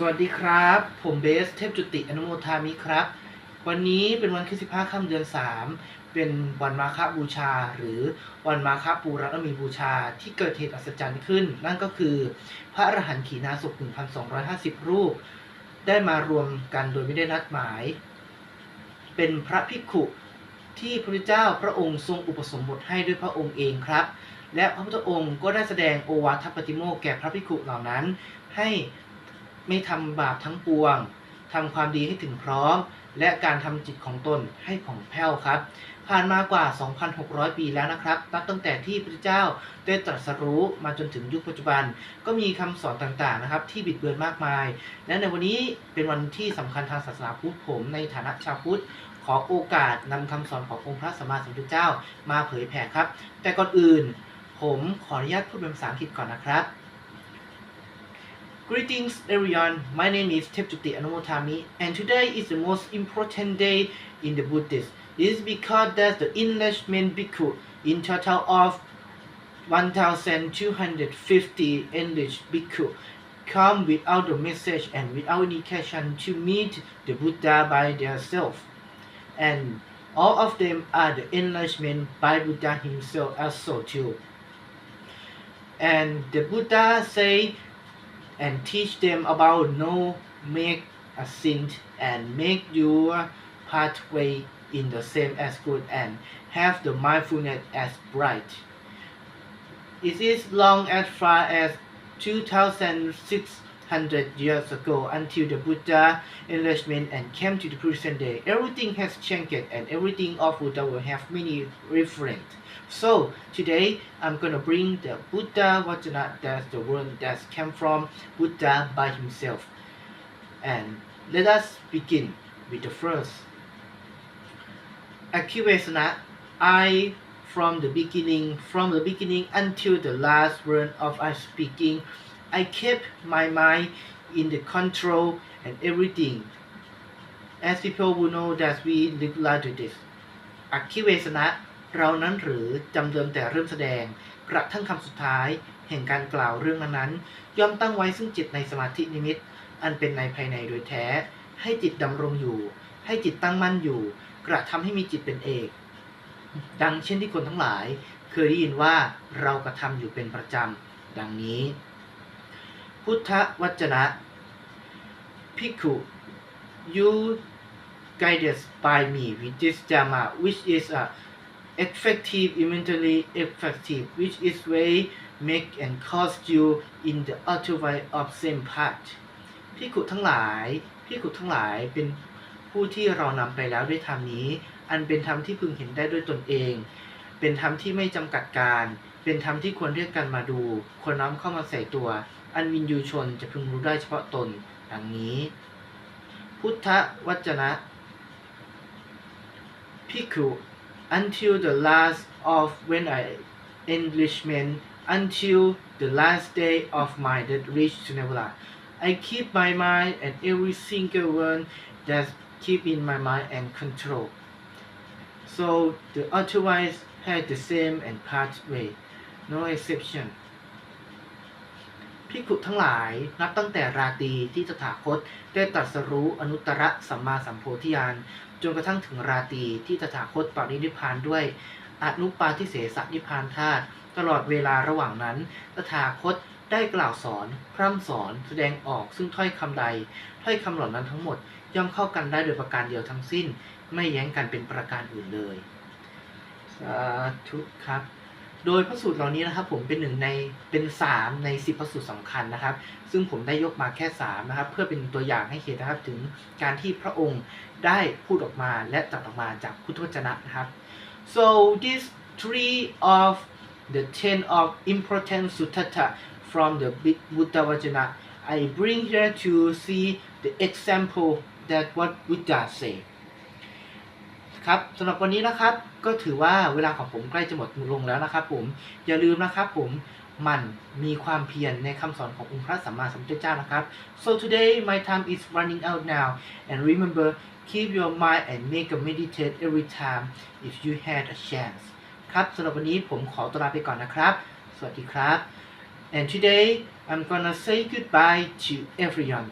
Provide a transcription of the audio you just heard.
สวัสดีครับ ผมเบสเทพจุติอนุโมทามิครับ วันนี้เป็นวันที่15ค่ำเดือน 3 เป็นวันมาฆบูชา หรือวันมาฆปูรณมีบูชาที่เกิดเหตุอัศจรรย์ขึ้น นั่นก็คือ พระอรหันต์ขีณาสพ1,250 รูป ได้มารวมกันโดยไม่ได้นัดหมาย เป็นพระภิกขุที่พระพุทธเจ้าพระองค์ทรงอุปสมบทให้ด้วยพระองค์เองครับ และพระพุทธองค์ก็ได้แสดงโอวาทปฏิโมกแก่พระภิกขุเหล่านั้น ให้ ไม่ทำบาปทั้งปวงทำความดีให้ถึงพร้อม และการทำจิตของตนให้ผ่องแผ้วครับ ผ่านมากว่า 2,600 ปีแล้วนะครับ นับตั้งแต่ที่พระเจ้าได้ตรัสรู้มาจนถึงยุคปัจจุบัน ก็มีคำสอนต่างๆนะครับ ที่บิดเบือนมากมาย และในวันนี้เป็นวันที่สำคัญทางศาสนาพุทธผมในฐานะชาวพุทธขอโอกาสนำคำสอนขององค์พระสัมมาสัมพุทธเจ้ามาเผยแผ่ครับ แต่ก่อนอื่น ผมขออนุญาตพูดเป็นภาษาอังกฤษก่อนนะครับ Greetings everyone, my name is Tepchuti Anumotami and today is the most important day in the Buddhist. This is because that the enlargement bhikkhu in total of 1250 enlarged bhikkhu come without the message and without indication to meet the Buddha by themselves. And all of them are the enlargement by Buddha himself also too. And the Buddha say and teach them about no make a sin and make your pathway in the same as good and have the mindfulness as bright. It is long as far as 2600 years ago until the Buddha enlightenment and came to the present day. Everything has changed and everything of Buddha will have many reference. So today I'm gonna bring the Buddha Vajana, that's the word that came from Buddha by himself. And let us begin with the first. Akivesana, I from the beginning, from the beginning until the last word of I speaking, I kept my mind in the control and everything. As people will know that we live like this. อคิเวสนะ เรานั้นหรือจำเดิมแต่เริ่มแสดง กระทั่งคำสุดท้าย แห่งการกล่าวเรื่องนั้นๆย่อมตั้งไว้ซึ่งจิตในสมาธินิมิต อันเป็นในภายในโดยแท้ ให้จิตดำรงอยู่ ให้จิตตั้งมั่นอยู่ กระทำให้มีจิตเป็นเอก ดังเช่นที่คนทั้งหลาย เคยได้ยินว่าเรากระทำอยู่เป็นประจำ ดังนี้ พุทธวจนะภิกุ you guided by me with this Dhamma which is a effective immediately effective which is way make and cause you in the other way of same path ภิกุทั้งหลายภิกุทั้งหลายเป็นผู้ที่เรานำไปแล้วด้วยธรรมนี้ อันเป็นธรรมที่พึงเห็นได้ด้วยตนเอง เป็นธรรมที่ไม่จำกัดการ เป็นธรรมที่ควรเรียกกันมาดู ควรน้อมเข้ามาใส่ตัว อันวินยูชนจะพึงรู้ได้เฉพาะตนดังนี้ พุทธวจนะ Piku until the last of when I Englishmen until the last day of my that reach to Nirvana. I keep my mind and every single one that keep in my mind and control. So the otherwise had the same and pathway, no exception. ภิกขุทั้งหลายนับตั้งแต่ราตรีที่ตถาคต ได้ตรัสรู้อนุตตรสัมมาสัมโพธิญาณจนกระทั่งถึงราตรีที่ตถาคตปรินิพพานด้วยอนุปาทิเสสนิพพานธาตุตลอดเวลาระหว่างนั้น ตถาคตได้กล่าวสอน พร่ำสอน แสดงออกซึ่งถ้อยคำใด ถ้อยคำเหล่านั้นทั้งหมดย่อมเข้ากันได้โดยประการเดียวทั้งสิ้น ไม่แย้งกันเป็นประการอื่นเลย สาธุครับ โดยพระสูตรเหล่านี้นะครับผมเป็นหนึ่งในเป็นสามในสิบพระสูตรสำคัญนะครับ ซึ่งผมได้ยกมาแค่สามนะครับเพื่อเป็นตัวอย่างให้เห็นนะครับถึงการที่พระองค์ได้พูดออกมาและตรัสออกมาจากพุทธวจนะนะครับ so these three of the ten of important sutta from the Buddha Vajana I bring here to see the example that what Buddha say ครับสำหรับวันนี้นะครับก็ถือว่าเวลาของผมใกล้จะหมดลงแล้วนะครับ ผมอย่าลืมนะครับ ผมมันมีความเพียรในคำสอนขององค์พระสัมมาสัมพุทธเจ้านะครับ so today my time is running out now and remember keep your mind and make a meditate every time if you had a chance ครับสำหรับวันนี้ผมขอตัวลาไปก่อนนะครับ สวัสดีครับ and today I'm gonna say goodbye to everyone